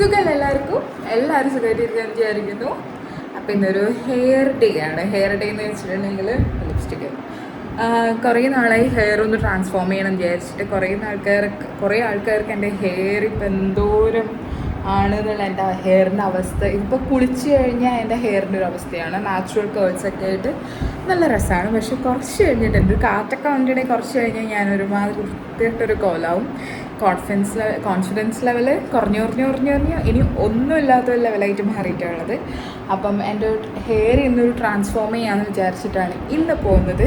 സുഖം എല്ലാവർക്കും? എല്ലാവരും സുഖമായിട്ടിരിക്കാൻ വിചാരിക്കുന്നു. അപ്പോൾ ഇന്നൊരു ഹെയർ ഡേ ആണ്. ഹെയർ ഡേ എന്ന് വെച്ചിട്ടുണ്ടെങ്കിൽ ലിപ്സ്റ്റിക്ക് കുറേ നാളായി ഹെയർ ഒന്ന് ട്രാൻസ്ഫോം ചെയ്യണം വിചാരിച്ചിട്ട് കുറേ ആൾക്കാർ കുറേ ആൾക്കാർക്ക് എന്റെ ഹെയർ ഇപ്പം എന്തോരം ആണ് എന്നുള്ള എന്റെ ഹെയറിന്റെ അവസ്ഥ. ഇപ്പോൾ കുളിച്ച് കഴിഞ്ഞാൽ എന്റെ ഹെയറിന്റെ ഒരു അവസ്ഥയാണ്. നാച്ചുറൽ കേൾസ് ഒക്കെ ആയിട്ട് നല്ല രസമാണ്. പക്ഷെ കുറച്ച് കഴിഞ്ഞിട്ട് എന്റെ കാറ്റൊക്കെ വന്നിട്ടുണ്ടെങ്കിൽ കുറച്ച് കഴിഞ്ഞാൽ ഞാൻ ഒരുമാതിരി വൃത്തിയായിട്ടൊരു കോലാവും കോൺഫിഡൻസ് കോൺഫിഡൻസ് ലെവൽ കുറഞ്ഞു കുറഞ്ഞു കുറഞ്ഞു കുറഞ്ഞു. ഇനി ഒന്നുമില്ലാത്ത ഒരു ലെവലായിട്ട് മാറിയിട്ടുള്ളത് അപ്പം എന്റെ ഹെയർ ഇന്നൊരു ട്രാൻസ്ഫോം ചെയ്യാമെന്ന് വിചാരിച്ചിട്ടാണ് ഇന്ന് പോകുന്നത്.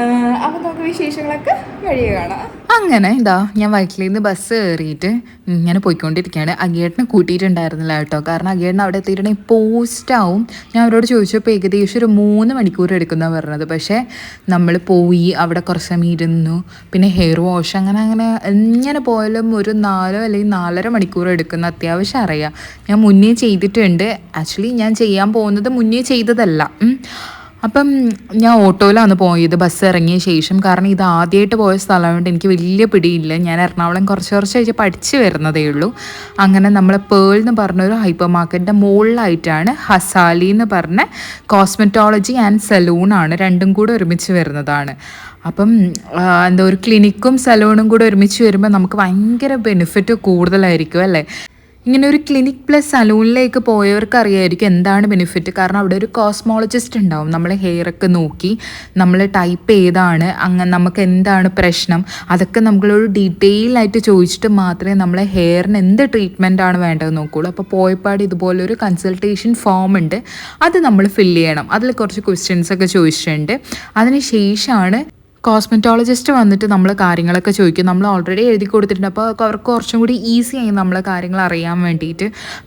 ആഹ് അപ്പം നമുക്ക് വിശേഷങ്ങളൊക്കെ വഴി കാണാം. അങ്ങനെ ഇതാ ഞാൻ വൈക്കിലിൽ നിന്ന് ബസ് കയറിയിട്ട് ഇങ്ങനെ പോയിക്കൊണ്ടിരിക്കുകയാണ്. അഗേട്ടനെ കൂട്ടിയിട്ടുണ്ടായിരുന്നില്ല കേട്ടോ. കാരണം അഗേട്ടൻ അവിടെ എത്തിയിട്ടുണ്ടെങ്കിൽ പോസ്റ്റ് ആവും. ഞാൻ അവരോട് ചോദിച്ചപ്പോൾ ഏകദേശം ഒരു മൂന്ന് മണിക്കൂർ എടുക്കുന്ന പറഞ്ഞത്. പക്ഷേ നമ്മൾ പോയി അവിടെ കുറച്ച് സമയം ഇരുന്നു. പിന്നെ ഹെയർ വാഷ് അങ്ങനെ അങ്ങനെ എങ്ങനെ പോയാലും ഒരു നാലോ അല്ലെങ്കിൽ നാലര മണിക്കൂർ എടുക്കുന്ന അത്യാവശ്യം അറിയാം. ഞാൻ മുന്നേ ചെയ്തിട്ടുണ്ട്. ആക്ച്വലി ഞാൻ ചെയ്യാൻ പോകുന്നത് മുന്നേ ചെയ്തതല്ല. അപ്പം ഞാൻ ഓട്ടോയിലാണ് പോയത്. ബസ് ഇറങ്ങിയ ശേഷം. കാരണം ഇത് ആദ്യമായിട്ട് പോയ സ്ഥലമായതുകൊണ്ട് എനിക്ക് വലിയ പിടിയില്ല. ഞാൻ എറണാകുളം കുറച്ച് കുറച്ചായിട്ട് പഠിച്ചു വരുന്നതേ ഉള്ളൂ. അങ്ങനെ നമ്മൾ പേൾ എന്ന് പറഞ്ഞൊരു ഹൈപ്പർ മാർക്കറ്റിന്റെ മുകളിലായിട്ടാണ് ഹസാലി എന്ന് പറഞ്ഞ കോസ്മെറ്റോളജി ആൻഡ് സലൂണാണ് രണ്ടും കൂടെ ഒരുമിച്ച് വരുന്നതാണ്. അപ്പം എന്താ ഒരു ക്ലിനിക്കും സലൂണും കൂടെ ഒരുമിച്ച് വരുമ്പോൾ നമുക്ക് ഭയങ്കര ബെനിഫിറ്റ് കൂടുതലായിരിക്കും അല്ലേ? ഇങ്ങനെ ഒരു ക്ലിനിക് പ്ലസ് സലൂണിലേക്ക് പോയവർക്ക് അറിയായിരിക്കും എന്താണ് ബെനിഫിറ്റ് കാരണം അവിടെ ഒരു കോസ്മോളജിസ്റ്റ് ഉണ്ടാവും. നമ്മളെ ഹെയർ ഒക്കെ നോക്കി നമ്മൾ ടൈപ്പ് ഏതാണ് അങ്ങനെ നമുക്ക് എന്താണ് പ്രശ്നം? അതൊക്കെ നമ്മളൊരു ഡീറ്റെയിൽ ആയിട്ട് ചോദിച്ചിട്ട് മാത്രമേ നമ്മളെ ഹെയറിന് എന്ത് ട്രീറ്റ്മെന്റ് ആണ് വേണ്ടത് നോക്കുകയുള്ളൂ അപ്പോൾ പോയപ്പാട് ഇതുപോലൊരു കൺസൾട്ടേഷൻ ഫോം ഉണ്ട്. അത് നമ്മൾ ഫില്ല് ചെയ്യണം. അതിൽ കുറച്ച് ക്വസ്റ്റ്യൻസ് ഒക്കെ ചോദിച്ചിട്ടുണ്ട്. അതിന് ശേഷമാണ് കോസ്മെറ്റോളജിസ്റ്റ് വന്നിട്ട് നമ്മൾ കാര്യങ്ങളൊക്കെ ചോദിക്കും. നമ്മൾ ഓൾറെഡി എഴുതി കൊടുത്തിട്ടുണ്ട്. അപ്പോൾ അവർക്ക് കുറച്ചും കൂടി ഈസി ആയി നമ്മളെ കാര്യങ്ങൾ അറിയാൻ വേണ്ടിയിട്ട്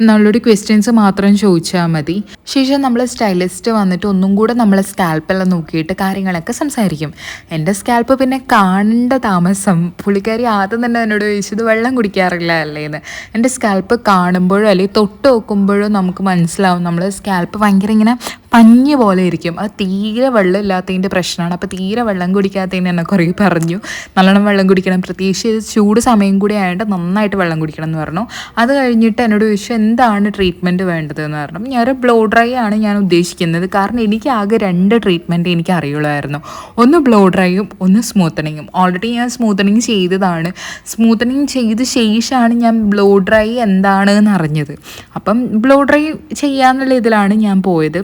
നമ്മളോട് ക്വസ്റ്റ്യൻസ് മാത്രം ചോദിച്ചാൽ മതി. ശേഷം നമ്മൾ സ്റ്റൈലിസ്റ്റ് വന്നിട്ട് ഒന്നും കൂടെ നമ്മളെ സ്കാൽപ്പെല്ലാം നോക്കിയിട്ട് കാര്യങ്ങളൊക്കെ സംസാരിക്കും. എന്റെ സ്കാൽപ്പ് പിന്നെ കാണേണ്ട താമസം. പുള്ളിക്കാരി ആദ്യം തന്നെ എന്നോട് ചോദിച്ചത് വെള്ളം കുടിക്കാറില്ല അല്ലേ? എന്ന്. എന്റെ സ്കാൽപ്പ് കാണുമ്പോഴോ അല്ലെങ്കിൽ തൊട്ട് നോക്കുമ്പോഴോ നമുക്ക് മനസ്സിലാവും. നമ്മൾ സ്കാൽപ്പ് ഭയങ്കര ഇങ്ങനെ പഞ്ഞ് പോലെ ഇരിക്കും. അത് തീരെ വെള്ളം ഇല്ലാത്തതിന്റെ പ്രശ്നമാണ്. അപ്പോൾ തീരെ വെള്ളം കുടിക്കാത്തതിന് എന്നെ കുറേ പറഞ്ഞു. നല്ലോണം വെള്ളം കുടിക്കണം. പ്രത്യേകിച്ച് ചൂട് സമയം കൂടി ആയതുകൊണ്ട് നന്നായിട്ട് വെള്ളം കുടിക്കണം എന്ന് പറഞ്ഞു. അത് കഴിഞ്ഞിട്ട് എന്നോട് ചോദിച്ചു എന്താണ് ട്രീറ്റ്മെന്റ് വേണ്ടത്? എന്ന് പറഞ്ഞു. ഞാൻ ബ്ലോ ഡ്രൈ ആണ് ഞാൻ ഉദ്ദേശിക്കുന്നത്. കാരണം എനിക്ക് ആകെ രണ്ട് ട്രീറ്റ്മെന്റ് എനിക്ക് അറിയുള്ളായിരുന്നു ഒന്ന് ബ്ലോ ഡ്രൈയും ഒന്ന് സ്മൂത്തനിങ്ങും ഓൾറെഡി ഞാൻ സ്മൂത്തനിങ് ചെയ്തതാണ്. സ്മൂത്തനിങ് ചെയ്ത ശേഷമാണ് ഞാൻ ബ്ലോ ഡ്രൈ എന്താണ് എന്ന് അറിഞ്ഞത്. അപ്പം ബ്ലോ ഡ്രൈ ചെയ്യാന്നുള്ള ഇതിലാണ് ഞാൻ പോയത്.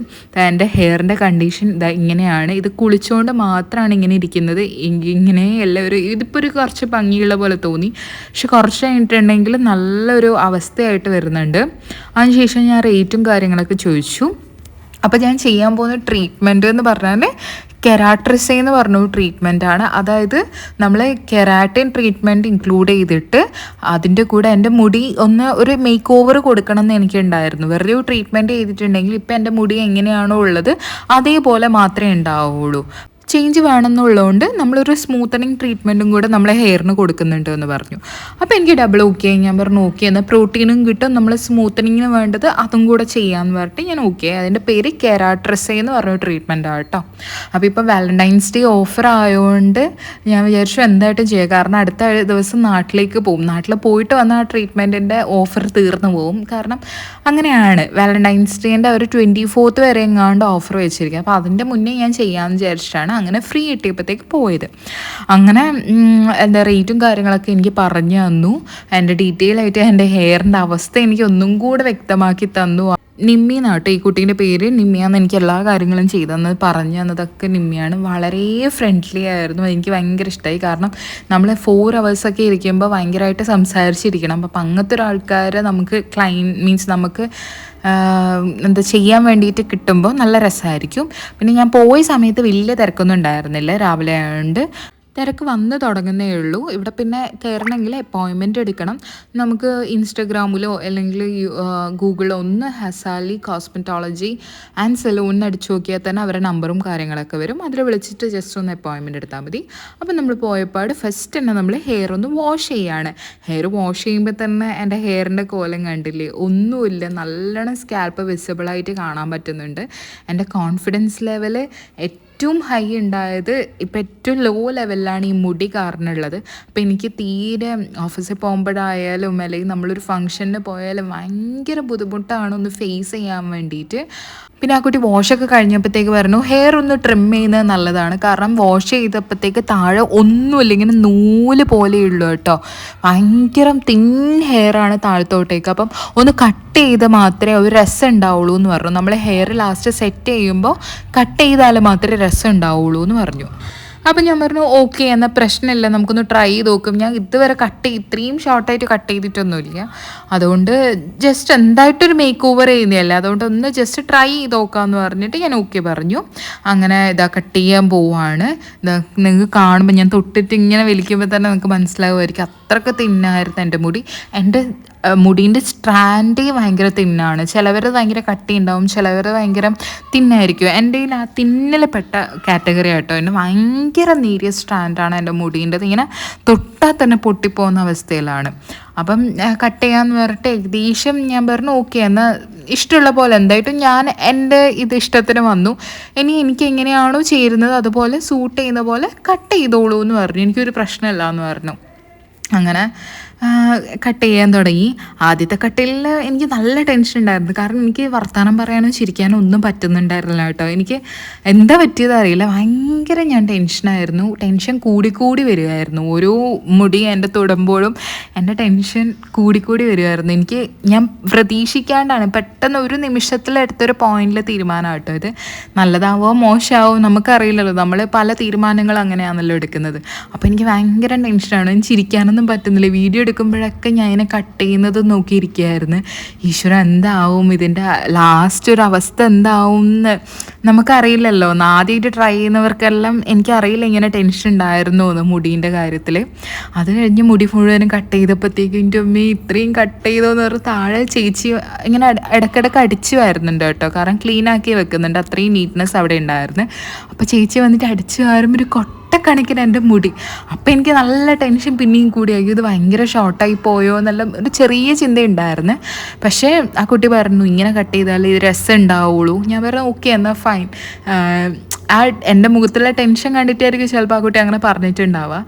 എന്റെ ഹെയറിന്റെ കണ്ടീഷൻ ഇതാ ഇങ്ങനെയാണ്. ഇത് കുളിച്ചുകൊണ്ട് മാത്രമാണ് ഇങ്ങനെ ഇരിക്കുന്നത്. ഇങ്ങനെ എല്ലാവരും ഇതിപ്പോൾ ഒരു കുറച്ച് ഭംഗിയുള്ള പോലെ തോന്നി. പക്ഷെ കുറച്ച് കഴിഞ്ഞിട്ടുണ്ടെങ്കിൽ നല്ലൊരു അവസ്ഥയായിട്ട് വരുന്നുണ്ട്. അതിനുശേഷം ഞാൻ റേറ്റും കാര്യങ്ങളൊക്കെ ചോദിച്ചു. അപ്പോൾ ഞാൻ ചെയ്യാൻ പോകുന്ന ട്രീറ്റ്മെന്റ് എന്ന് പറഞ്ഞാൽ കെരാട്രിസെ എന്ന് പറഞ്ഞ ട്രീറ്റ്മെന്റ് ആണ്. അതായത് നമ്മൾ കെരാട്ടിൻ ട്രീറ്റ്മെന്റ് ഇൻക്ലൂഡ് ചെയ്തിട്ട് അതിന്റെ കൂടെ എന്റെ മുടി ഒന്ന് ഒരു മേക്ക് ഓവർ കൊടുക്കണം എന്ന് എനിക്കുണ്ടായിരുന്നു. വെറുതെ ഒരു ട്രീറ്റ്മെന്റ് ചെയ്തിട്ടുണ്ടെങ്കിൽ ഇപ്പം എന്റെ മുടി എങ്ങനെയാണോ ഉള്ളത് അതേപോലെ മാത്രമേ ഉണ്ടാവുള്ളൂ. ചേഞ്ച് വേണമെന്നുള്ളതുകൊണ്ട് നമ്മളൊരു സ്മൂത്തനിങ് ട്രീറ്റ്മെന്റും കൂടെ നമ്മളെ ഹെയറിന് കൊടുക്കുന്നുണ്ട് എന്ന് പറഞ്ഞു. അപ്പോൾ എനിക്ക് ഡബിൾ ഓക്കെ ഞാൻ പറഞ്ഞു ഓക്കെ എന്നാൽ പ്രോട്ടീനും കിട്ടും. നമ്മൾ സ്മൂത്തനിങ്ങിന് വേണ്ടത് അതും കൂടെ ചെയ്യാമെന്ന് പറഞ്ഞിട്ട് ഞാൻ ഓക്കെ അതിന്റെ പേര് കെരാട്രസേ എന്ന് പറഞ്ഞ ട്രീറ്റ്മെന്റ് കേട്ടോ അപ്പോൾ ഇപ്പോൾ വാലന്റൈൻസ് ഡേ ഓഫർ ആയതുകൊണ്ട് ഞാൻ വിചാരിച്ചു എന്തായിട്ടും ചെയ്യാം. കാരണം അടുത്ത ദിവസം നാട്ടിലേക്ക് പോകും നാട്ടിൽ പോയിട്ട് വന്ന ആ ട്രീറ്റ്മെന്റിന്റെ ഓഫർ തീർന്നു പോകും കാരണം അങ്ങനെയാണ്. വാലന്റൈൻസ് ഡേന്റെ ഒരു ട്വന്റി ഫോർത്ത് വരെ എങ്ങാണ്ട് ഓഫർ വെച്ചിരിക്കുക അപ്പോൾ അതിന്റെ മുന്നേ ഞാൻ ചെയ്യാമെന്ന് വിചാരിച്ചിട്ടാണ് അങ്ങനെ ഫ്രീ കിട്ടിയപ്പോഴത്തേക്ക് പോയത്. അങ്ങനെ എന്താ റേറ്റും കാര്യങ്ങളൊക്കെ എനിക്ക് പറഞ്ഞു തന്നു. എന്റെ ഡീറ്റെയിൽ ആയിട്ട് എന്റെ ഹെയറിന്റെ അവസ്ഥ എനിക്ക് ഒന്നും കൂടെ വ്യക്തമാക്കി തന്നു. നിമ്മി എന്നാട്ടോ ഈ കുട്ടീന്റെ പേര് നിമ്മിയാന്ന് എനിക്ക് എല്ലാ കാര്യങ്ങളും ചെയ്തെന്ന് പറഞ്ഞു തന്നതൊക്കെ നിമ്മിയാണ്. വളരെ ഫ്രണ്ട്ലി ആയിരുന്നു. എനിക്ക് ഭയങ്കര ഇഷ്ടമായി കാരണം നമ്മൾ ഫോർ ഒക്കെ ഇരിക്കുമ്പോൾ ഭയങ്കരമായിട്ട് സംസാരിച്ചിരിക്കണം. അപ്പം അങ്ങനത്തെ ഒരാൾക്കാരെ നമുക്ക് ക്ലൈൻ മീൻസ് നമുക്ക് എന്താ ചെയ്യാൻ വേണ്ടിയിട്ട് കിട്ടുമ്പോൾ നല്ല രസമായിരിക്കും പിന്നെ ഞാൻ പോയ സമയത്ത് വലിയ തിരക്കൊന്നും ഉണ്ടായിരുന്നില്ല. രാവിലെ ആയതുകൊണ്ട് തിരക്ക് വന്ന് തുടങ്ങുന്നേ ഉള്ളൂ. ഇവിടെ പിന്നെ കയറണമെങ്കിൽ അപ്പോയിൻമെന്റ് എടുക്കണം. നമുക്ക് ഇൻസ്റ്റഗ്രാമിലോ അല്ലെങ്കിൽ ഗൂഗിളിലോ ഒന്ന് ഹസാലി കോസ്മെറ്റോളജി ആൻഡ് സലൂണിന് അടിച്ചു നോക്കിയാൽ തന്നെ അവരുടെ നമ്പറും കാര്യങ്ങളൊക്കെ വരും. അതിൽ വിളിച്ചിട്ട് ജസ്റ്റ് ഒന്ന് അപ്പോയിൻമെന്റ് എടുത്താൽ മതി. അപ്പം നമ്മൾ പോയപ്പാട് ഫസ്റ്റ് തന്നെ നമ്മൾ ഹെയർ ഒന്ന് വാഷ് ചെയ്യാണ്. ഹെയർ വാഷ് ചെയ്യുമ്പോൾ തന്നെ എന്റെ ഹെയറിന്റെ കോലം കണ്ടില്ലേ? ഒന്നുമില്ല. നല്ലോണം സ്കാൽപ്പ് വിസിബിളായിട്ട് കാണാൻ പറ്റുന്നുണ്ട്. എന്റെ കോൺഫിഡൻസ് ലെവൽ ഏറ്റവും ഹൈ ഉണ്ടായത് ഇപ്പം ഏറ്റവും ലോ ലെവലിലാണ് ഈ മുടി കാരണമുള്ളത് അപ്പം എനിക്ക് തീരെ ഓഫീസിൽ പോകുമ്പോഴായാലും അല്ലെങ്കിൽ നമ്മളൊരു ഫംഗ്ഷന് പോയാലും ഭയങ്കര ബുദ്ധിമുട്ടാണ് ഒന്ന് ഫേസ് ചെയ്യാൻ വേണ്ടിയിട്ട് പിന്നെ ആ കുട്ടി വാഷൊക്കെ കഴിഞ്ഞപ്പോഴത്തേക്ക് പറഞ്ഞു ഹെയർ ഒന്ന് ട്രിം ചെയ്യുന്നത് നല്ലതാണ്. കാരണം വാഷ് ചെയ്തപ്പോഴത്തേക്ക് താഴെ ഒന്നുമില്ല ഇങ്ങനെ നൂൽ പോലെയുള്ളൂ കേട്ടോ. ഭയങ്കര തിൻ ഹെയറാണ് താഴത്തോട്ടേക്ക്. അപ്പം ഒന്ന് കട്ട് ചെയ്ത് മാത്രമേ ഒരു രസം ഉണ്ടാവുള്ളൂ എന്ന് പറഞ്ഞു. നമ്മൾ ഹെയർ ലാസ്റ്റ് സെറ്റ് ചെയ്യുമ്പോൾ കട്ട് ചെയ്താൽ മാത്രമേ രസം ഉണ്ടാവുള്ളൂ എന്ന് പറഞ്ഞു. അപ്പം ഞാൻ പറഞ്ഞു ഓക്കെ എന്നാൽ പ്രശ്നമില്ല നമുക്കൊന്ന് ട്രൈ ചെയ്ത് നോക്കും. ഞാൻ ഇതുവരെ കട്ട് ഇത്രയും ഷോർട്ടായിട്ട് കട്ട് ചെയ്തിട്ടൊന്നുമില്ല. അതുകൊണ്ട് ജസ്റ്റ് എന്തായിട്ടൊരു മേക്ക് ഓവർ ചെയ്യുന്നതല്ലേ അതുകൊണ്ട് ഒന്ന് ജസ്റ്റ് ട്രൈ ചെയ്ത് നോക്കാമെന്ന് പറഞ്ഞിട്ട് ഞാൻ ഓക്കെ പറഞ്ഞു. അങ്ങനെ ഇതാ കട്ട് ചെയ്യാൻ പോവാണ്. നിങ്ങൾക്ക് കാണുമ്പോൾ ഞാൻ തൊട്ടിട്ട് ഇങ്ങനെ വലിക്കുമ്പോൾ തന്നെ നിങ്ങൾക്ക് മനസ്സിലാവുമായിരിക്കും. അത്രയ്ക്ക് തിന്നായിരുന്നു എന്റെ മുടി. എന്റെ മുടീന്റെ സ്ട്രാൻഡേ ഭയങ്കര തിന്നാണ്. ചിലവർ ഭയങ്കര കട്ടി ഉണ്ടാവും ചിലവർ ഭയങ്കര തിന്നായിരിക്കും. എന്റെ കയ്യിൽ ആ തിന്നിൽ പെട്ട കാറ്റഗറി ആട്ടോ എന്റെ ഭയങ്കര നേരിയ സ്ട്രാൻഡാണ് എന്റെ മുടീന്റെത്. ഇങ്ങനെ തൊട്ടാൽ തന്നെ പൊട്ടിപ്പോകുന്ന അവസ്ഥയിലാണ്. അപ്പം കട്ട് ചെയ്യാമെന്ന് പറഞ്ഞിട്ട് ഏകദേശം ഞാൻ പറഞ്ഞു ഓക്കെ എന്നാൽ ഇഷ്ടമുള്ള പോലെ എന്തായിട്ടും ഞാൻ എന്റെ ഇത് ഇഷ്ടത്തിന് വന്നു. ഇനി എനിക്ക് എങ്ങനെയാണോ ചേരുന്നത് അതുപോലെ സൂട്ട് ചെയ്യുന്ന പോലെ കട്ട് ചെയ്തോളൂ എന്ന് പറഞ്ഞു. എനിക്കൊരു പ്രശ്നമില്ല എന്ന് പറഞ്ഞു. അങ്ങനെ കട്ട് ചെയ്യാൻ തുടങ്ങി. ആദ്യത്തെ കട്ടിൽ എനിക്ക് നല്ല ടെൻഷൻ ഉണ്ടായിരുന്നു. കാരണം എനിക്ക് വർത്തമാനം പറയാനും ചിരിക്കാനും ഒന്നും പറ്റുന്നുണ്ടായിരുന്നില്ല കേട്ടോ. എനിക്ക് എന്താ പറ്റിയത് അറിയില്ല. ഭയങ്കര ഞാൻ ടെൻഷനായിരുന്നു ടെൻഷൻ കൂടിക്കൂടി വരികയായിരുന്നു ഓരോ മുടി എന്റെ തൊടുമ്പോഴും എന്റെ ടെൻഷൻ കൂടിക്കൂടി വരികയായിരുന്നു എനിക്ക് ഞാൻ പ്രതീക്ഷിക്കാണ്ടാണ്. പെട്ടെന്ന് ഒരു നിമിഷത്തിൽ എടുത്തൊരു പോയിന്റിൽ തീരുമാനം കേട്ടോ ഇത്. നല്ലതാവോ മോശമാവോ നമുക്കറിയില്ലല്ലോ. നമ്മൾ പല തീരുമാനങ്ങൾ അങ്ങനെയാണല്ലോ എടുക്കുന്നത്. അപ്പോൾ എനിക്ക് ഭയങ്കര ടെൻഷനാണ് ചിരിക്കാനൊന്നും പറ്റുന്നില്ല. വീഡിയോ എടുക്കുമ്പോഴൊക്കെ ഞാൻ ഇതിനെ കട്ട് ചെയ്യുന്നത് നോക്കിയിരിക്കുകയായിരുന്നു. ഈശ്വര എന്താവും? ഇതിന്റെ ലാസ്റ്റ് ഒരു അവസ്ഥ എന്താവും എന്ന് നമുക്കറിയില്ലല്ലോ ആദ്യമായിട്ട് ട്രൈ ചെയ്യുന്നവർക്കെല്ലാം എനിക്കറിയില്ല ഇങ്ങനെ ടെൻഷൻ ഉണ്ടായിരുന്നു എന്ന് മുടീന്റെ കാര്യത്തിൽ അത് കഴിഞ്ഞ് മുടി മുഴുവനും കട്ട് ചെയ്തപ്പോഴത്തേക്കും എന്റെ ഉമ്മ ഇത്രയും കട്ട് ചെയ്തോന്ന് പറഞ്ഞ് താഴെ ചേച്ചി ഇങ്ങനെ ഇട- ഇടയ്ക്കിടയ്ക്ക് അടിച്ചു വരുന്നുണ്ട് കേട്ടോ. കാരണം ക്ലീനാക്കി വെക്കുന്നുണ്ട്. അത്രയും നീറ്റ്നെസ് അവിടെ ഉണ്ടായിരുന്നു. അപ്പോൾ ചേച്ചി വന്നിട്ട് അടിച്ചു വരുമ്പോൾ ഒരു കൊട്ട ഒറ്റക്കണക്കിന് എന്റെ മുടി. അപ്പോൾ എനിക്ക് നല്ല ടെൻഷൻ പിന്നെയും കൂടിയായി ഇത് ഭയങ്കര ഷോർട്ടായി പോയോ എന്നുള്ള ഒരു ചെറിയ ചിന്തയുണ്ടായിരുന്നു. പക്ഷേ ആ കുട്ടി പറഞ്ഞു ഇങ്ങനെ കട്ട് ചെയ്താൽ ഇത് രസം ഉണ്ടാവുള്ളൂ ഞാൻ പറഞ്ഞു ഓക്കെ എന്നാൽ ഫൈൻ ആ എന്റെ മുഖത്തുള്ള ടെൻഷൻ കണ്ടിട്ടായിരിക്കും ചിലപ്പോൾ ആ കുട്ടി അങ്ങനെ പറഞ്ഞിട്ടുണ്ടാവുക.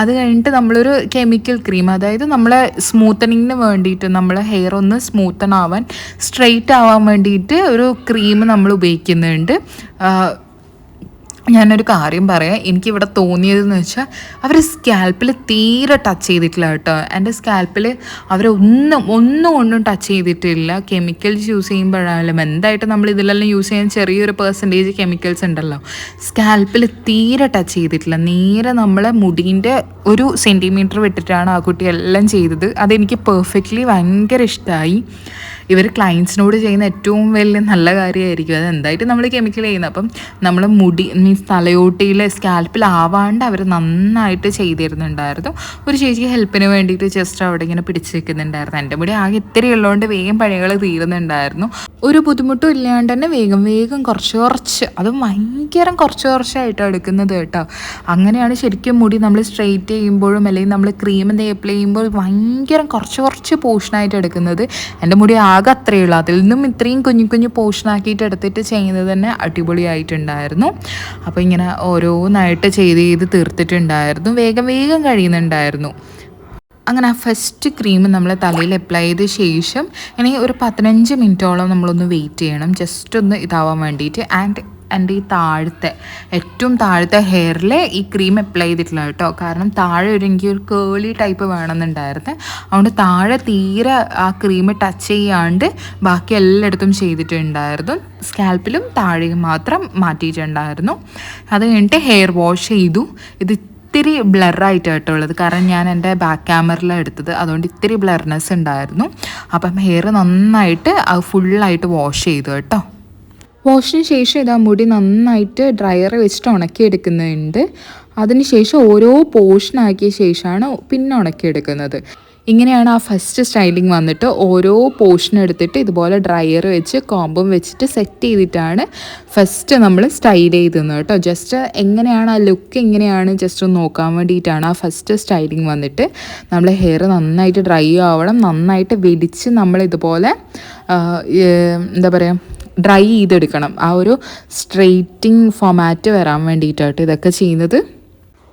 അത് കഴിഞ്ഞിട്ട് നമ്മളൊരു കെമിക്കൽ ക്രീം അതായത് നമ്മളെ സ്മൂത്തനിങ്ങിന് വേണ്ടിയിട്ട് നമ്മളെ ഹെയർ ഒന്ന് സ്മൂത്തൻ ആവാൻ സ്ട്രെയിറ്റ് ആവാൻ വേണ്ടിയിട്ട് ഒരു ക്രീം നമ്മൾ ഉപയോഗിക്കുന്നുണ്ട്. ഞാനൊരു കാര്യം പറയാം. എനിക്കിവിടെ തോന്നിയതെന്ന് വെച്ചാൽ അവർ സ്കാൽപ്പിൽ തീരെ ടച്ച് ചെയ്തിട്ടില്ല കേട്ടോ. എന്റെ സ്കാൽപ്പിൽ അവരൊന്നും ഒന്നും കൊണ്ടും ടച്ച് ചെയ്തിട്ടില്ല. കെമിക്കൽസ് യൂസ് ചെയ്യുമ്പോഴായാലും എന്തായിട്ട് നമ്മൾ ഇതിലെല്ലാം യൂസ് ചെയ്യാൻ ചെറിയൊരു പെർസെന്റേജ് കെമിക്കൽസ് ഉണ്ടല്ലോ. സ്കാൽപ്പിൽ തീരെ ടച്ച് ചെയ്തിട്ടില്ല. നേരെ നമ്മളെ മുടീന്റെ ഒരു സെന്റിമീറ്റർ വിട്ടിട്ടാണ് ആ കുട്ടി എല്ലാം ചെയ്തത്. അതെനിക്ക് പെർഫെക്റ്റ്ലി ഭയങ്കര ഇഷ്ടമായി ഇവർ ക്ലയൻസിനോട് ചെയ്യുന്ന ഏറ്റവും വലിയ നല്ല കാര്യമായിരിക്കും. അത് എന്തായിട്ട് നമ്മൾ കെമിക്കൽ ചെയ്യുന്നത്? അപ്പം നമ്മൾ മുടി മീൻസ് തലയോട്ടിയിലെ സ്കാൽപ്പിലാവാണ്ട് അവർ നന്നായിട്ട് ചെയ്തിരുന്നുണ്ടായിരുന്നു. ഒരു ചേച്ചിക്ക് ഹെൽപ്പിന് വേണ്ടിയിട്ട് ജസ്റ്റ് അവിടെ ഇങ്ങനെ പിടിച്ച് വെക്കുന്നുണ്ടായിരുന്നു എന്റെ മുടി ആകെ ഇത്തിരി ഉള്ളതുകൊണ്ട് വേഗം പണികൾ തീരുന്നുണ്ടായിരുന്നു. ഒരു ബുദ്ധിമുട്ടും ഇല്ലാണ്ട് തന്നെ വേഗം വേഗം കുറച്ച് കുറച്ച് അത് ഭയങ്കര കുറച്ച് കുറച്ചായിട്ടാണ് എടുക്കുന്നത് കേട്ടോ. അങ്ങനെയാണ് ശരിക്കും മുടി നമ്മൾ സ്ട്രെയിറ്റ് ചെയ്യുമ്പോഴും അല്ലെങ്കിൽ നമ്മൾ ക്രീം എന്തെങ്കിലും അപ്ലൈ ചെയ്യുമ്പോൾ ഭയങ്കര കുറച്ച് കുറച്ച് പോർഷനായിട്ട് എടുക്കുന്നത്. എന്റെ മുടി ആകെ അത്രയേ ഉള്ളൂ അതിൽ നിന്നും ഇത്രയും കുഞ്ഞു കുഞ്ഞു പോർഷനാക്കിയിട്ട് എടുത്തിട്ട് ചെയ്യുന്നത് തന്നെ അടിപൊളിയായിട്ടുണ്ടായിരുന്നു. അപ്പോൾ ഇങ്ങനെ ഓരോന്നായിട്ട് ചെയ്ത് ചെയ്ത് തീർത്തിട്ടുണ്ടായിരുന്നു. വേഗം വേഗം കഴിയുന്നുണ്ടായിരുന്നു. അങ്ങനെ ആ ഫസ്റ്റ് ക്രീം നമ്മൾ തലയിൽ അപ്ലൈ ചെയ്ത ശേഷം ഇനി ഒരു പതിനഞ്ച് മിനിറ്റോളം നമ്മളൊന്ന് വെയിറ്റ് ചെയ്യണം. ജസ്റ്റ് ഒന്ന് ഇതാവാൻ വേണ്ടിയിട്ട്. ആൻഡ് എന്റെ ഈ താഴത്തെ ഏറ്റവും താഴത്തെ ഹെയറിൽ ഈ ക്രീം അപ്ലൈ ചെയ്തിട്ടില്ല കേട്ടോ. കാരണം താഴെ ഒരു എനിക്ക് ഒരു കേളി ടൈപ്പ് വേണമെന്നുണ്ടായിരുന്നു. അതുകൊണ്ട് താഴെ തീരെ ആ ക്രീം ടച്ച് ചെയ്യാണ്ട് ബാക്കി എല്ലായിടത്തും ചെയ്തിട്ടുണ്ടായിരുന്നു. സ്കാൽപ്പിലും താഴെയും മാത്രം മാറ്റിയിട്ടുണ്ടായിരുന്നു. അത് കഴിഞ്ഞിട്ട് ഹെയർ വാഷ് ചെയ്തു. ഇത് ഇത്തിരി ബ്ലറായിട്ട് കേട്ടോ ഉള്ളത്. കാരണം ഞാൻ എന്റെ ബാക്ക് ക്യാമറയിലാണ് എടുത്തത്. അതുകൊണ്ട് ഇത്തിരി ബ്ലർനെസ് ഉണ്ടായിരുന്നു. അപ്പം ഹെയർ നന്നായിട്ട് ഫുള്ളായിട്ട് വാഷ് ചെയ്തു കേട്ടോ. വാഷിന് ശേഷം ഇതാ മുടി നന്നായിട്ട് ഡ്രയർ വെച്ചിട്ട് ഉണക്കിയെടുക്കുന്നുണ്ട്. അതിനുശേഷം ഓരോ പോർഷനാക്കിയ ശേഷമാണ് പിന്നെ ഉണക്കിയെടുക്കുന്നത്. ഇങ്ങനെയാണ് ആ ഫസ്റ്റ് സ്റ്റൈലിംഗ് വന്നിട്ട് ഓരോ പോർഷൻ എടുത്തിട്ട് ഇതുപോലെ ഡ്രയർ വെച്ച് കോമ്പും വെച്ചിട്ട് സെറ്റ് ചെയ്തിട്ടാണ് ഫസ്റ്റ് നമ്മൾ സ്റ്റൈൽ ചെയ്തത് കേട്ടോ. ജസ്റ്റ് എങ്ങനെയാണ് ആ ലുക്ക് എങ്ങനെയാണ് ജസ്റ്റ് ഒന്ന് നോക്കാൻ വേണ്ടിയിട്ടാണ് ആ ഫസ്റ്റ് സ്റ്റൈലിംഗ് വന്നിട്ട് നമ്മൾ ഹെയർ നന്നായിട്ട് ഡ്രൈ ആവണം നന്നായിട്ട് വെടിച്ച് നമ്മൾ ഇതുപോലെ എന്താ പറയുക ഡ്രൈ ചെയ്തെടുക്കണം. ആ ഒരു സ്ട്രെയിറ്റിംഗ് ഫോമാറ്റ് വരാൻ വേണ്ടിയിട്ടായിട്ട് ഇതൊക്കെ ചെയ്യുന്നത്.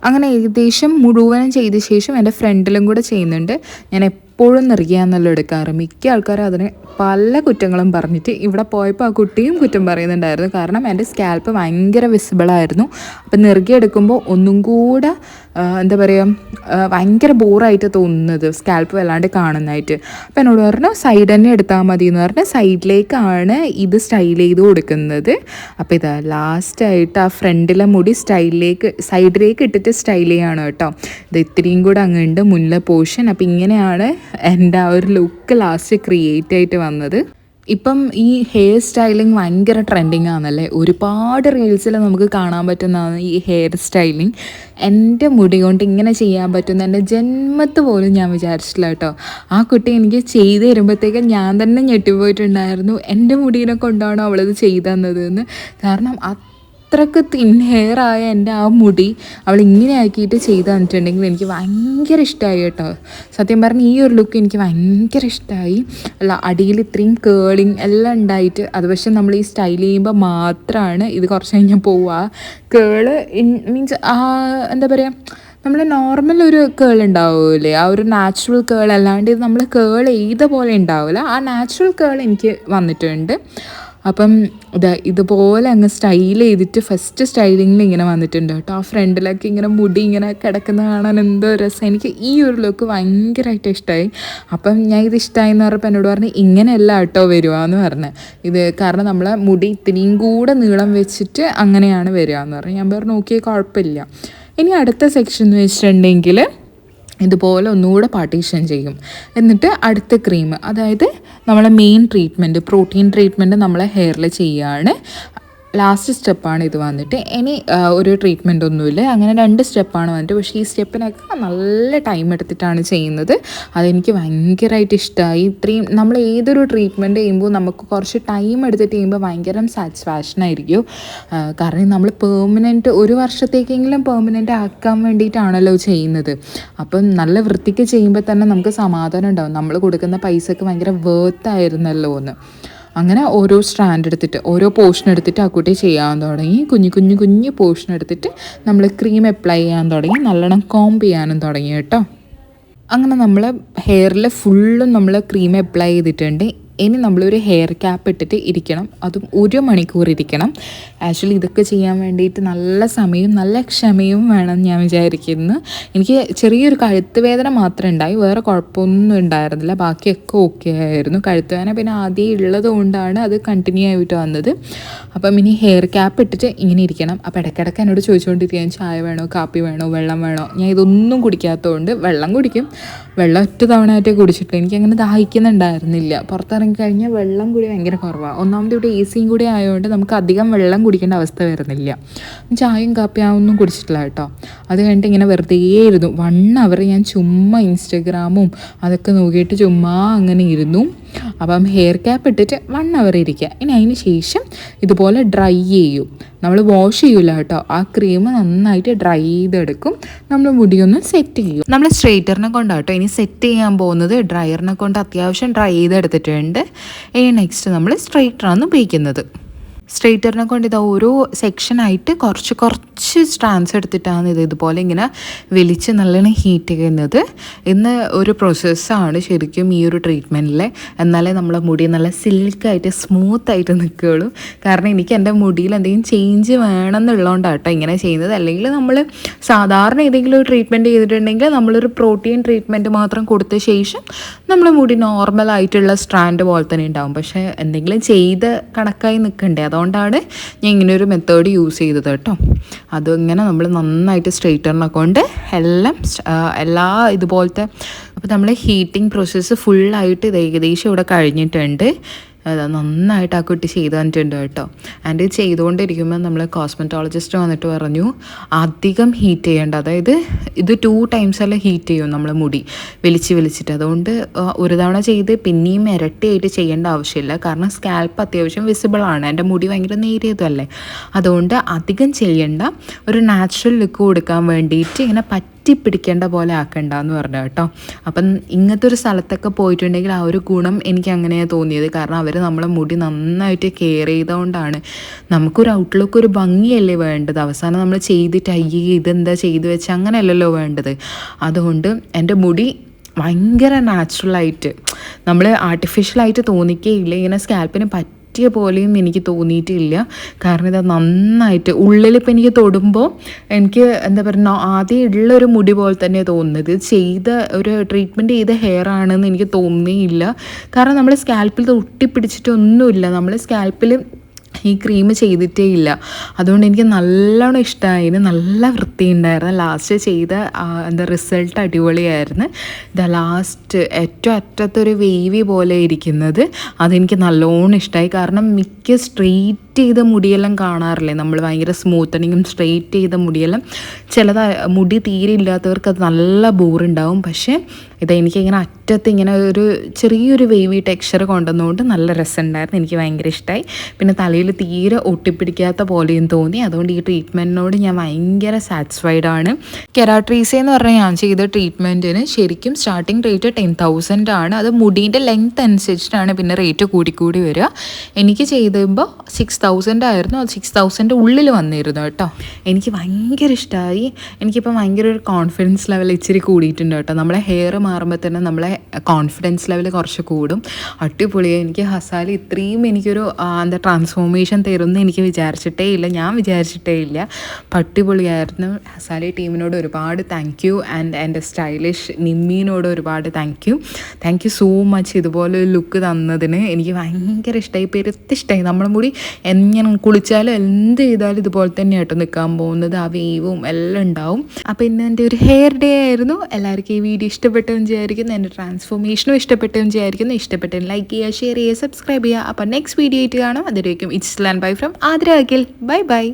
അങ്ങനെ ഏകദേശം മുഴുവനും ചെയ്ത ശേഷം എന്റെ ഫ്രണ്ടിലും കൂടെ ചെയ്യുന്നുണ്ട്. ഞാൻ എപ്പോഴും നെറുകയാന്നല്ലോ എടുക്കാറ്. മിക്ക ആൾക്കാരും അതിന് പല കുറ്റങ്ങളും പറഞ്ഞിട്ട് ഇവിടെ പോയപ്പോൾ ആ കുട്ടിയും കുറ്റം പറയുന്നുണ്ടായിരുന്നു. കാരണം എന്റെ സ്കാൽപ്പ് ഭയങ്കര വിസിബിളായിരുന്നു അപ്പം നെറുകി എടുക്കുമ്പോൾ ഒന്നും കൂടെ എന്താ പറയുക ഭയങ്കര ബോറായിട്ട് തോന്നുന്നത് സ്കാൽപ്പ് വല്ലാണ്ട് കാണുന്നതായിട്ട്. അപ്പം എന്നോട് പറഞ്ഞു സൈഡ് തന്നെ എടുത്താൽ മതി എന്ന് പറഞ്ഞ്. സൈഡിലേക്കാണ് ഇത് സ്റ്റൈൽ ചെയ്ത് കൊടുക്കുന്നത്. അപ്പോൾ ഇതാ ലാസ്റ്റായിട്ട് ആ ഫ്രണ്ടിലെ മുടി സ്റ്റൈലിലേക്ക് സൈഡിലേക്ക് ഇട്ടിട്ട് സ്റ്റൈൽ ചെയ്യാണ് കേട്ടോ. ഇത് ഇത്രയും കൂടെ അങ്ങുണ്ട് മുന്നിലെ പോർഷൻ അപ്പം ഇങ്ങനെയാണ് എന്റെ ആ ഒരു ലുക്ക് ലാസ്റ്റ് ക്രിയേറ്റ് ആയിട്ട് വന്നത്. ഇപ്പം ഈ ഹെയർ സ്റ്റൈലിംഗ് ഭയങ്കര ട്രെൻഡിങ് ആണല്ലേ? ഒരുപാട് റീൽസിൽ നമുക്ക് കാണാൻ പറ്റുന്നതാണ് ഈ ഹെയർ സ്റ്റൈലിംഗ് എന്റെ മുടി കൊണ്ട് ഇങ്ങനെ ചെയ്യാൻ പറ്റുന്ന എന്റെ ജന്മത്ത് പോലും ഞാൻ വിചാരിച്ചില്ല കേട്ടോ. ആ കുട്ടി എനിക്ക് ചെയ്ത് തരുമ്പോഴത്തേക്കും ഞാൻ തന്നെ ഞെട്ടിപ്പോയിട്ടുണ്ടായിരുന്നു. എന്റെ മുടീനെ കൊണ്ടാണോ അവളത് ചെയ്തു തന്നത് എന്ന് കാരണം അത്രയ്ക്ക് തിൻ ഹെയർ ആയ എന്റെ ആ മുടി അവൾ ഇങ്ങനെ ആക്കിയിട്ട് ചെയ്ത് തന്നിട്ടുണ്ടെങ്കിൽ എനിക്ക് ഭയങ്കര ഇഷ്ടമായി കേട്ടോ. സത്യം പറഞ്ഞ ഈ ഒരു ലുക്ക് എനിക്ക് ഭയങ്കര ഇഷ്ടമായി അല്ല അടിയിൽ ഇത്രയും കേളിങ് എല്ലാം ഉണ്ടായിട്ട് അത് പക്ഷെ നമ്മൾ ഈ സ്റ്റൈൽ ചെയ്യുമ്പോൾ മാത്രമാണ് ഇത് കുറച്ച് കഴിഞ്ഞാൽ പോവുക. കേൾ മീൻസ് ആ എന്താ പറയുക നമ്മൾ നോർമൽ ഒരു കേൾ ഉണ്ടാവില്ലേ ആ ഒരു നാച്ചുറൽ കേൾ അല്ലാണ്ട് ഇത് നമ്മൾ കേൾ ചെയ്ത പോലെ ഉണ്ടാവില്ല. ആ നാച്ചുറൽ കേൾ എനിക്ക് വന്നിട്ടുണ്ട്. അപ്പം ഇതാ ഇതുപോലെ അങ്ങ് സ്റ്റൈൽ ചെയ്തിട്ട് ഫസ്റ്റ് സ്റ്റൈലിങ്ങിൽ ഇങ്ങനെ വന്നിട്ടുണ്ട് കേട്ടോ. ആ ഫ്രണ്ടിലൊക്കെ ഇങ്ങനെ മുടി ഇങ്ങനെ കിടക്കുന്ന കാണാൻ എന്തോ രസം. എനിക്ക് ഈ ഒരു ലുക്ക് ഭയങ്കരമായിട്ട് ഇഷ്ടമായി അപ്പം ഞാൻ ഇത് ഇഷ്ടമായി എന്ന് പറഞ്ഞപ്പോൾ എന്നോട് പറഞ്ഞ് ഇങ്ങനെയല്ല കേട്ടോ വരിക എന്ന് പറഞ്ഞ്. ഇത് കാരണം നമ്മളെ മുടി ഇത്രയും കൂടെ നീളം വെച്ചിട്ട് അങ്ങനെയാണ് വരിക എന്ന് പറഞ്ഞു. ഞാൻ പറഞ്ഞു നോക്കിയാൽ കുഴപ്പമില്ല. ഇനി അടുത്ത സെക്ഷൻ എന്ന് വെച്ചിട്ടുണ്ടെങ്കിൽ ഇതുപോലെ ഒന്നുകൂടെ പാർട്ടീഷൻ ചെയ്യും. എന്നിട്ട് അടുത്ത ക്രീം അതായത് നമ്മളെ മെയിൻ ട്രീറ്റ്മെന്റ് പ്രോട്ടീൻ ട്രീറ്റ്മെന്റ് നമ്മളെ ഹെയറിൽ ചെയ്യുകയാണ് ലാസ്റ്റ് സ്റ്റെപ്പാണ് ഇത് വന്നിട്ട്. ഇനി ഒരു ട്രീറ്റ്മെന്റ് ഒന്നുമില്ല. അങ്ങനെ രണ്ട് സ്റ്റെപ്പാണ് വന്നിട്ട്. പക്ഷേ ഈ സ്റ്റെപ്പിനൊക്കെ നല്ല ടൈം എടുത്തിട്ടാണ് ചെയ്യുന്നത്. അതെനിക്ക് ഭയങ്കരമായിട്ട് ഇഷ്ടമായി ഇത്രയും നമ്മൾ ഏതൊരു ട്രീറ്റ്മെന്റ് ചെയ്യുമ്പോൾ നമുക്ക് കുറച്ച് ടൈം എടുത്തിട്ട് ചെയ്യുമ്പോൾ ഭയങ്കര സാറ്റിസ്ഫാക്ഷൻ ആയിരിക്കും. കാരണം നമ്മൾ പെർമനന്റ് ഒരു വർഷത്തേക്കെങ്കിലും പെർമനന്റ് ആക്കാൻ വേണ്ടിയിട്ടാണല്ലോ ചെയ്യുന്നത്. അപ്പം നല്ല വൃത്തിക്ക് ചെയ്യുമ്പോൾ തന്നെ നമുക്ക് സമാധാനം ഉണ്ടാവും. നമ്മൾ കൊടുക്കുന്ന പൈസക്ക് ഭയങ്കര വേർത്ത് ആയിരുന്നല്ലോ എന്ന്. അങ്ങനെ ഓരോ സ്ട്രാൻഡ് എടുത്തിട്ട് ഓരോ പോർഷൻ എടുത്തിട്ട് ആ കുട്ടി ചെയ്യാൻ തുടങ്ങി. കുഞ്ഞു കുഞ്ഞു കുഞ്ഞു പോർഷൻ എടുത്തിട്ട് നമ്മൾ ക്രീം അപ്ലൈ ചെയ്യാൻ തുടങ്ങി. നല്ലോണം കോംബ് ചെയ്യാനും തുടങ്ങി കേട്ടോ. അങ്ങനെ നമ്മൾ ഹെയറിൽ ഫുള്ളും നമ്മൾ ക്രീം അപ്ലൈ ചെയ്തിട്ടുണ്ട്. ഇനി നമ്മളൊരു ഹെയർ ക്യാപ്പ് ഇട്ടിട്ട് ഇരിക്കണം. അതും ഒരു മണിക്കൂർ ഇരിക്കണം. ആക്ച്വലി ഇതൊക്കെ ചെയ്യാൻ വേണ്ടിയിട്ട് നല്ല സമയവും നല്ല ക്ഷമയും വേണം ഞാൻ വിചാരിക്കുന്നു. എനിക്ക് ചെറിയൊരു കഴുത്ത് വേദന മാത്രമേ ഉണ്ടായി. വേറെ കുഴപ്പമൊന്നും ഉണ്ടായിരുന്നില്ല. ബാക്കിയൊക്കെ ഓക്കെ ആയിരുന്നു. കഴുത്ത് വേദന പിന്നെ ആദ്യം ഉള്ളത് കൊണ്ടാണ് അത് കണ്ടിന്യൂ ആയിട്ട് വന്നത്. അപ്പം ഇനി ഹെയർ ക്യാപ്പ് ഇട്ടിട്ട് ഇങ്ങനെ ഇരിക്കണം. അപ്പോൾ ഇടയ്ക്കിടയ്ക്ക് എന്നോട് ചോദിച്ചുകൊണ്ടിരിക്കുകയും ചായ വേണോ കാപ്പി വേണോ വെള്ളം വേണോ? ഞാൻ ഇതൊന്നും കുടിക്കാത്തതുകൊണ്ട് വെള്ളം കുടിക്കും. വെള്ളം ഒറ്റ തവണ ആയിട്ടേ കുടിച്ചിട്ട് എനിക്കങ്ങനെ ദാഹിക്കുന്നുണ്ടായിരുന്നില്ല. പുറത്തിറങ്ങി കഴിഞ്ഞാൽ വെള്ളം കൂടി ഭയങ്കര കുറവാണ് ഒന്നാമത് ഇവിടെ എ സിയും കൂടി ആയതുകൊണ്ട് നമുക്ക് അധികം വെള്ളം കുടിക്കേണ്ട അവസ്ഥ വരുന്നില്ല. ചായയും കാപ്പിയും ഒന്നും കുടിച്ചിട്ടില്ല കേട്ടോ. അത് കഴിഞ്ഞിട്ട് ഇങ്ങനെ വെറുതെ ഇരുന്നു വൺ അവർ ഞാൻ ചുമ്മാ ഇൻസ്റ്റഗ്രാമും അതൊക്കെ നോക്കിയിട്ട് ചുമ്മാ അങ്ങനെ ഇരുന്നു. അപ്പം ഹെയർ ക്യാപ്പ് ഇട്ടിട്ട് വൺ അവർ ഇരിക്കുക ഇനി അതിന് ശേഷം ഇതുപോലെ ഡ്രൈ ചെയ്യും. നമ്മൾ വാഷ് ചെയ്യൂല കേട്ടോ. ആ ക്രീം നന്നായിട്ട് ഡ്രൈ ചെയ്തെടുക്കും. നമ്മൾ മുടിയൊന്ന് സെറ്റ് ചെയ്യും. നമ്മൾ സ്ട്രെയിറ്ററിനെ കൊണ്ടാട്ടോ ഇനി സെറ്റ് ചെയ്യാൻ പോകുന്നത് ഡ്രയറിനെ കൊണ്ട് അത്യാവശ്യം ഡ്രൈ ചെയ്തെടുത്തിട്ടുണ്ട്. ഇനി നെക്സ്റ്റ് നമ്മൾ സ്ട്രെയിറ്ററാണ് ഉപയോഗിക്കുന്നത്. സ്ട്രെയിറ്ററിനെ കൊണ്ട് ഇത് ഓരോ സെക്ഷനായിട്ട് കുറച്ച് കുറച്ച് സ്ട്രാൻസ് എടുത്തിട്ടാണ് ഇത് ഇതുപോലെ ഇങ്ങനെ വലിച്ച് നല്ലോണം ഹീറ്റ് ചെയ്യുന്നത്. ഇന്ന് ഒരു പ്രോസസ്സാണ് ശരിക്കും ഈ ഒരു ട്രീറ്റ്മെന്റിൽ എന്നാലേ നമ്മളെ മുടി നല്ല സിൽക്കായിട്ട് സ്മൂത്തായിട്ട് നിൽക്കുകയുള്ളൂ കാരണം എനിക്ക് എന്റെ മുടിയിൽ എന്തെങ്കിലും ചേഞ്ച് വേണമെന്നുള്ളതുകൊണ്ടാട്ടോ ഇങ്ങനെ ചെയ്യുന്നത്. അല്ലെങ്കിൽ നമ്മൾ സാധാരണ ഏതെങ്കിലും ഒരു ട്രീറ്റ്മെന്റ് ചെയ്തിട്ടുണ്ടെങ്കിൽ നമ്മളൊരു പ്രോട്ടീൻ ട്രീറ്റ്മെന്റ് മാത്രം കൊടുത്ത ശേഷം നമ്മളെ മുടി നോർമലായിട്ടുള്ള സ്ട്രാൻഡ് പോലെ തന്നെ ഉണ്ടാവും. പക്ഷേ എന്തെങ്കിലും ചെയ്ത് കണക്കായി നിൽക്കണ്ടേ? അതുകൊണ്ടാണ് ഞാൻ ഇങ്ങനെ ഒരു മെത്തേഡ് യൂസ് ചെയ്തത് കേട്ടോ. അതിങ്ങനെ നമ്മൾ നന്നായിട്ട് സ്ട്രെയിറ്ററിനെ കൊണ്ട് എല്ലാം എല്ലാ ഇതുപോലത്തെ അപ്പോൾ നമ്മൾ ഹീറ്റിംഗ് പ്രോസസ്സ് ഫുള്ളായിട്ട് ഇത് ഏകദേശം ഇവിടെ കഴിഞ്ഞിട്ടുണ്ട്. നന്നായിട്ട് ആ കുട്ടി ചെയ്തു തന്നിട്ടുണ്ട് കേട്ടോ. ആൻഡ് ചെയ്തുകൊണ്ടിരിക്കുമ്പോൾ നമ്മൾ കോസ്മെറ്റോളജിസ്റ്റ് വന്നിട്ട് പറഞ്ഞു അധികം ഹീറ്റ് ചെയ്യേണ്ട. അതായത് ഇത് ടു ടൈംസ് എല്ലാം ഹീറ്റ് ചെയ്യും നമ്മൾ മുടി. വലിച്ച് വലിച്ചിട്ട് അതുകൊണ്ട് ഒരു തവണ ചെയ്ത് പിന്നെയും ഇരട്ടിയായിട്ട് ചെയ്യേണ്ട ആവശ്യമില്ല. കാരണം സ്കാൽപ്പ് അത്യാവശ്യം വിസിബിൾ ആണ്. എന്റെ മുടി ഭയങ്കര നേരിയതല്ലേ അതുകൊണ്ട് അധികം ചെയ്യേണ്ട ഒരു നാച്ചുറൽ ലുക്ക് കൊടുക്കാൻ വേണ്ടിയിട്ട് ഇങ്ങനെ പറ്റി പിടിക്കേണ്ട പോലെ ആക്കണ്ട എന്ന് പറഞ്ഞു കേട്ടോ. അപ്പം ഇങ്ങനത്തെ ഒരു സ്ഥലത്തൊക്കെ പോയിട്ടുണ്ടെങ്കിൽ ആ ഒരു ഗുണം എനിക്ക് അങ്ങനെയാണ് തോന്നിയത്. കാരണം അവർ നമ്മളെ മുടി നന്നായിട്ട് കെയർ ചെയ്തുകൊണ്ടാണ് നമുക്കൊരു ഔട്ട്ലുക്ക് ഒരു ഭംഗിയല്ലേ വേണ്ടത്? അവസാനം നമ്മൾ ചെയ്തിട്ട് അയ്യേ ഇതെന്താ ചെയ്തു വെച്ചാൽ അങ്ങനെയല്ലല്ലോ വേണ്ടത്. അതുകൊണ്ട് എന്റെ മുടി ഭയങ്കര നാച്ചുറലായിട്ട് നമ്മൾ ആർട്ടിഫിഷ്യലായിട്ട് തോന്നിക്കേയില്ല ഇങ്ങനെ സ്കാൽപ്പിന് പറ്റിയ പോലെയും എനിക്ക് തോന്നിയിട്ടില്ല. കാരണം ഇത് നന്നായിട്ട് ഉള്ളിലിപ്പോൾ എനിക്ക് തൊടുമ്പോൾ എനിക്ക് എന്താ പറയുക ആദ്യം ഉള്ളൊരു മുടി പോലെ തന്നെ തോന്നുന്നത്. ചെയ്ത ഒരു ട്രീറ്റ്മെന്റ് ചെയ്ത ഹെയർ ആണെന്ന് എനിക്ക് തോന്നിയില്ല കാരണം നമ്മൾ സ്കാൽപ്പിൽ ഒട്ടിപ്പിടിച്ചിട്ടൊന്നുമില്ല. നമ്മൾ സ്കാൽപ്പിൽ ഈ ക്രീം ചെയ്തിട്ടേ ഇല്ല. അതുകൊണ്ട് എനിക്ക് നല്ലോണം ഇഷ്ടമായിരുന്നു നല്ല വൃത്തിയുണ്ടായിരുന്നു. ലാസ്റ്റ് ചെയ്ത എന്താ റിസൾട്ട് അടിപൊളിയായിരുന്നു. ദ ലാസ്റ്റ് ഏറ്റവും അറ്റത്തൊരു വേവി പോലെ ഇരിക്കുന്നത്. അതെനിക്ക് നല്ലോണം ഇഷ്ടമായി കാരണം മിക്ക സ്ട്രെയിറ്റ് ചെയ്ത മുടിയെല്ലാം കാണാറില്ലേ? നമ്മൾ ഭയങ്കര സ്മൂത്തനിങ്ങും സ്ട്രെയിറ്റ് ചെയ്ത മുടിയെല്ലാം. ചിലത് മുടി തീരെ ഇല്ലാത്തവർക്ക് അത് നല്ല ബോറുണ്ടാവും പക്ഷേ ഇത് എനിക്കിങ്ങനെ അറ്റത്ത് ഇങ്ങനെ ഒരു ചെറിയൊരു വേവി ടെക്സ്ചർ കൊണ്ടുവന്നുകൊണ്ട് നല്ല രസമുണ്ടായിരുന്നു. എനിക്ക് ഭയങ്കര ഇഷ്ടമായി പിന്നെ തലയിൽ തീരെ ഒട്ടിപ്പിടിക്കാത്ത പോലെയും തോന്നി. അതുകൊണ്ട് ഈ ട്രീറ്റ്മെന്റിനോട് ഞാൻ ഭയങ്കര സാറ്റിസ്ഫൈഡ് ആണ്. കെരാട്രീസ എന്ന് പറഞ്ഞാൽ ഞാൻ ചെയ്ത ട്രീറ്റ്മെന്റിന് ശരിക്കും സ്റ്റാർട്ടിങ് റേറ്റ് ടെൻ തൗസൻഡ് ആണ്. അത് മുടീന്റെ ലെങ്ത് അനുസരിച്ചിട്ടാണ് പിന്നെ റേറ്റ് കൂടിക്കൂടി വരിക. എനിക്ക് ചെയ്തപ്പോൾ സിക്സ് തൗസൻഡ് ആയിരുന്നു. അത് സിക്സ് തൗസൻഡ് ഉള്ളിൽ വന്നിരുന്നു കേട്ടോ. എനിക്ക് ഭയങ്കര ഇഷ്ടമായി എനിക്കിപ്പോൾ ഭയങ്കര ഒരു കോൺഫിഡൻസ് ലെവൽ ഇച്ചിരി കൂടിയിട്ടുണ്ട് കേട്ടോ. നമ്മളെ ഹെയർ മാറുമ്പോൾ തന്നെ നമ്മളെ കോൺഫിഡൻസ് ലെവൽ കുറച്ച് കൂടും. അടിപൊളിയായി. എനിക്ക് ഹസാലി ഇത്രയും എനിക്കൊരു എന്താ ട്രാൻസ്ഫോർമേഷൻ തരുമെന്ന് എനിക്ക് വിചാരിച്ചിട്ടേ ഇല്ല. ഞാൻ വിചാരിച്ചിട്ടേ ഇല്ല. പട്ടിപൊളിയായിരുന്നു ഹസാലി ടീമിനോട് ഒരുപാട് താങ്ക് യു ആൻഡ് എന്റെ സ്റ്റൈലിഷ് നിമ്മീനോട് ഒരുപാട് thank you thank you so much ഇതുപോലെ ലുക്ക് തന്നതിന് എനിക്ക് ഭയങ്കര ഇഷ്ടമായി പെരുത്തിഷ്ടമായി നമ്മളും കൂടി മുടി എങ്ങനെ കുളിച്ചാലും എന്ത് ചെയ്താലും ഇതുപോലെ തന്നെ ആയിട്ട് നിൽക്കാൻ പോകുന്നത്. ആ വേവും എല്ലാം ഉണ്ടാവും. അപ്പോൾ ഇന്ന് എന്റെ ഒരു ഹെയർ ഡേ ആയിരുന്നു. എല്ലാവർക്കും ഈ വീഡിയോ ഇഷ്ടപ്പെട്ടെന്ന് വിചാരിക്കുന്നു. എന്റെ ട്രാൻസ്ഫോർമേഷനും ഇഷ്ടപ്പെട്ടെന്ന് വിചാരിക്കുന്നു. ഇഷ്ടപ്പെട്ടെന്ന് ലൈക്ക് ചെയ്യുക ഷെയർ ചെയ്യുക സബ്സ്ക്രൈബ് ചെയ്യുക. അപ്പോൾ നെക്സ്റ്റ് വീഡിയോ ആയിട്ട് കാണാം. അതിലേക്കും it's land bye from Adra Akhil bye bye